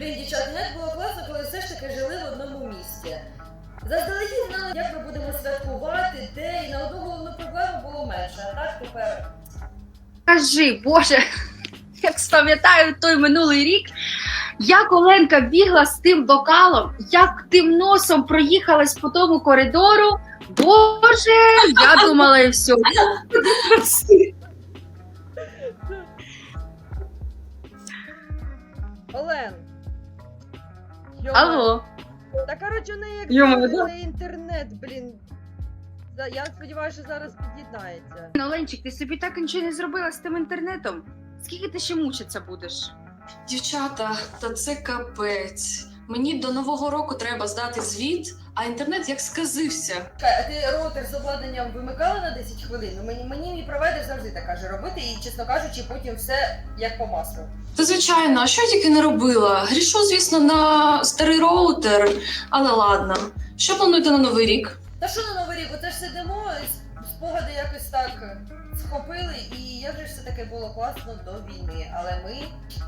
Блін, дівчат, як було класно, коли все ж таки жили в одному місті. Заздалегідь знали, як ми будемо святкувати, де, і на одну головну проблему було менше. А так тепер. Кажи, Боже, як пам'ятаю той минулий рік, як Оленка бігла з тим бокалом, як тим носом проїхалась по тому коридору. Боже, я думала, і все. Олен. Йома. Алло. Та коротше, у неї як Йома, завжди інтернет, блін. За- Я сподіваюся, що зараз під'єднається. Ну, Оленчик, ти собі так нічого не зробила з тим інтернетом. Скільки ти ще мучитися будеш? Дівчата, та це капець. Мені до нового року треба здати звіт, а інтернет як сказився. А ти роутер з обладнанням вимикала на 10 хвилин? Ну, Мені, мені мій провайдер завжди так каже робити, і, чесно кажучи, потім все як по маслу. Та звичайно, а що я тільки не робила? Грішу, звісно, на старий роутер, але ладно. Що плануєте на новий рік? Та що на Новий рік? Оце ж сидимо, спогади якось так схопили, і як же ж все таки було класно до війни. Але ми,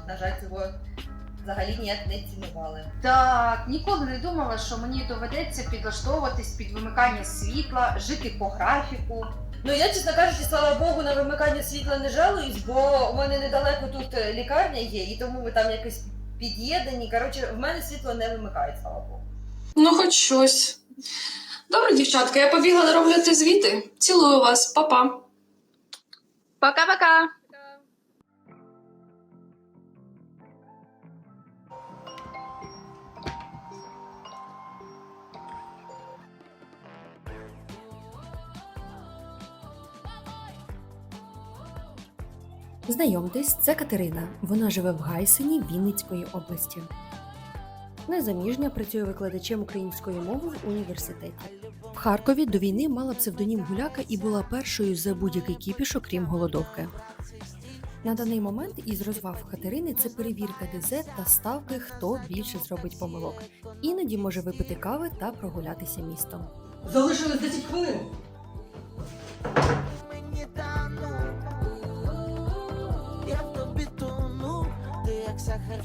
на жаль, цього взагалі ніяк не цінували. Так, ніколи не думала, що мені доведеться підлаштовуватись під вимикання світла, жити по графіку. Ну я, чесно кажучи, слава Богу, на вимикання світла не жалуюсь, бо у мене недалеко тут е, лікарня є, і тому ми там якось під'єднані. Коротше, в мене світло не вимикають, слава Богу. Ну, хоч щось. Добре, дівчатка, я побігла нароблювати звіти. Цілую вас, па-па. Пока-пока! Знайомтесь, це Катерина. Вона живе в Гайсині Вінницької області. Незаміжня працює викладачем української мови в університеті. В Харкові до війни мала псевдонім Гуляка і була першою за будь-який кіпіш, окрім голодовки. На даний момент із розваг Катерини це перевірка ДЗ та ставки, хто більше зробить помилок. Іноді може випити кави та прогулятися містом. Залишилось 10 хвилин.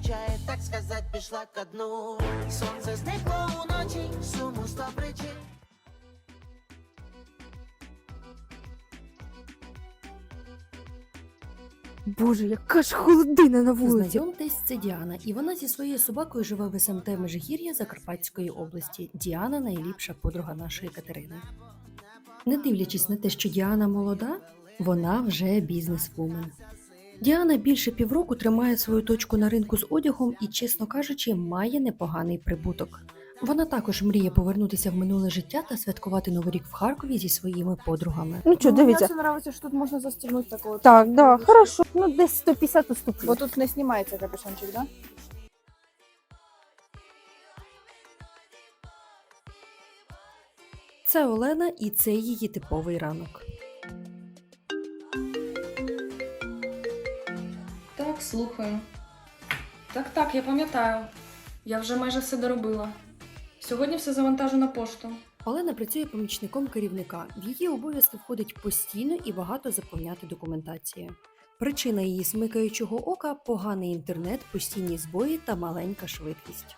Чаї, так сказать, пішла ко дну. Сонце зникло уночі, суму сто причин. Боже, яка ж холодина на вулиці. Знайомтесь, це Діана, і вона зі своєю собакою живе в СМТ Межгір'я Закарпатської області. Діана найліпша подруга нашої Катерини. Не дивлячись на те, що Діана молода, вона вже бізнес-вумен. Діана більше півроку тримає свою точку на ринку з одягом і, чесно кажучи, має непоганий прибуток. Вона також мріє повернутися в минуле життя та святкувати новий рік в Харкові зі своїми подругами. Ну що, дивіться. Мне нравится, что тут можно застегнуть такого. Так, да, хорошо. Ну, десь 150 уступлю. Вот тут не снимается капюшончик, да? Це Олена, і це її типовий ранок. Так, слухаю. Так, так, я пам'ятаю. Я вже майже все доробила. Сьогодні все завантажу на пошту. Олена працює помічником керівника. В її обов'язки входить постійно і багато заповняти документації. Причина її смикаючого ока поганий інтернет, постійні збої та маленька швидкість.